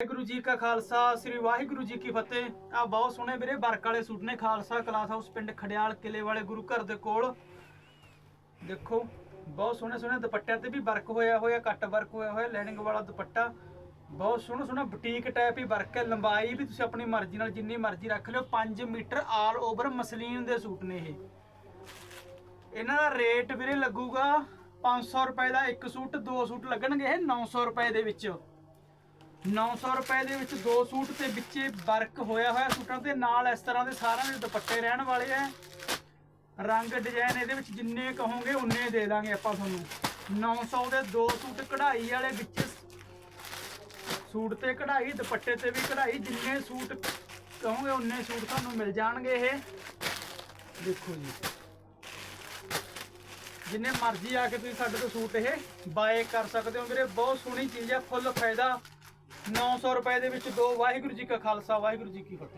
ਵਾਹਿਗੁਰੂ ਜੀ ਕਾ ਖਾਲਸਾ, ਸ੍ਰੀ ਵਾਹਿਗੁਰੂ ਜੀ ਕੀ ਫਤਿਹ। ਆ ਬਹੁਤ ਸੋਹਣੇ ਵੀਰੇ ਵਰਕ ਵਾਲੇ ਸੂਟ ਨੇ, ਖਾਲਸਾ ਕਲਾਸ ਹਾਊਸ ਪਿੰਡ ਖੜਿਆਲ ਕਿਲੇ ਵਾਲੇ ਗੁਰੂ ਘਰ ਦੇ ਕੋਲ। ਦੇਖੋ, ਬਹੁਤ ਸੋਹਣੇ ਸੋਹਣੇ ਦੁਪੱਟਿਆਂ ਤੇ ਵੀ ਵਰਕ ਹੋਇਆ ਹੋਇਆ, ਕੱਟ ਵਰਕ ਹੋਇਆ ਹੋਇਆ ਲੈਨਿੰਗ ਵਾਲਾ ਦੁਪੱਟਾ। ਬਹੁਤ ਸੋਹਣਾ ਸੋਹਣਾ ਬੁਟੀਕ ਟਾਈਪ ਹੀ ਵਰਕ ਹੈ, ਲੰਬਾਈ ਵੀ ਤੁਸੀਂ ਆਪਣੀ ਮਰਜ਼ੀ ਨਾਲ ਜਿੰਨੀ ਮਰਜ਼ੀ ਰੱਖ ਲਿਓ 5 ਮੀਟਰ ਆਲ ਓਵਰ ਮਸਲੀਨ ਦੇ ਸੂਟ ਨੇ ਇਹ। ਇਹਨਾਂ ਦਾ ਰੇਟ ਵੀਰੇ ਲੱਗੂਗਾ 500 ਰੁਪਏ ਦਾ ਇੱਕ ਸੂਟ, ਦੋ ਸੂਟ ਲੱਗਣਗੇ ਇਹ 900 ਰੁਪਏ ਦੇ ਵਿੱਚ। 900 ਰੁਪਏ ਦੇ ਵਿੱਚ ਦੋ ਸੂਟ ਤੇ ਵਿੱਚੇ ਵਰਕ ਹੋਇਆ ਹੋਇਆ ਸੂਟਾਂ ਤੇ। ਨਾਲ ਇਸ ਤਰ੍ਹਾਂ ਦੇ ਸਾਰਿਆਂ ਦੇ ਦੁਪੱਟੇ ਰਹਿਣ ਵਾਲੇ ਆ ਰੰਗ ਡਿਜ਼ਾਈਨ ਇਹਦੇ ਵਿੱਚ ਜਿੰਨੇ ਕਹੋਗੇ ਉਨੇ ਦੇ ਦਾਂਗੇ ਆਪਾਂ ਤੁਹਾਨੂੰ। 900 ਦੇ ਦੋ ਸੂਟ ਕਢਾਈ ਵਾਲੇ ਵਿੱਚ ਸੂਟ ਤੇ ਕਢਾਈ, ਦੁਪੱਟੇ ਤੇ ਵੀ ਕਢਾਈ। ਜਿੰਨੇ ਸੂਟ ਕਹੋਗੇ ਉਨੇ ਸੂਟ ਤੁਹਾਨੂੰ ਮਿਲ ਜਾਣਗੇ ਇਹ। ਦੇਖੋ ਜੀ। ਜਿੰਨੇ ਮਰਜ਼ੀ ਆ ਕੇ ਤੁਸੀਂ ਸਾਡੇ ਤੋਂ ਸੂਟ ਇਹ ਬਾਏ ਕਰ ਸਕਦੇ ਹੋ ਵੀਰੇ। ਬਹੁਤ ਸੋਹਣੀ ਚੀਜ਼ ਹੈ ਫੁੱਲ ਫਾਇਦਾ। 900 ਰੁਪਏ ਦੇ ਵਿੱਚ ਦੋ ਵਾਹਿਗੁਰੂ ਜੀ ਕਾ ਖਾਲਸਾ ਵਾਹਿਗੁਰੂ ਜੀ ਕੀ ਫਤਿਹ।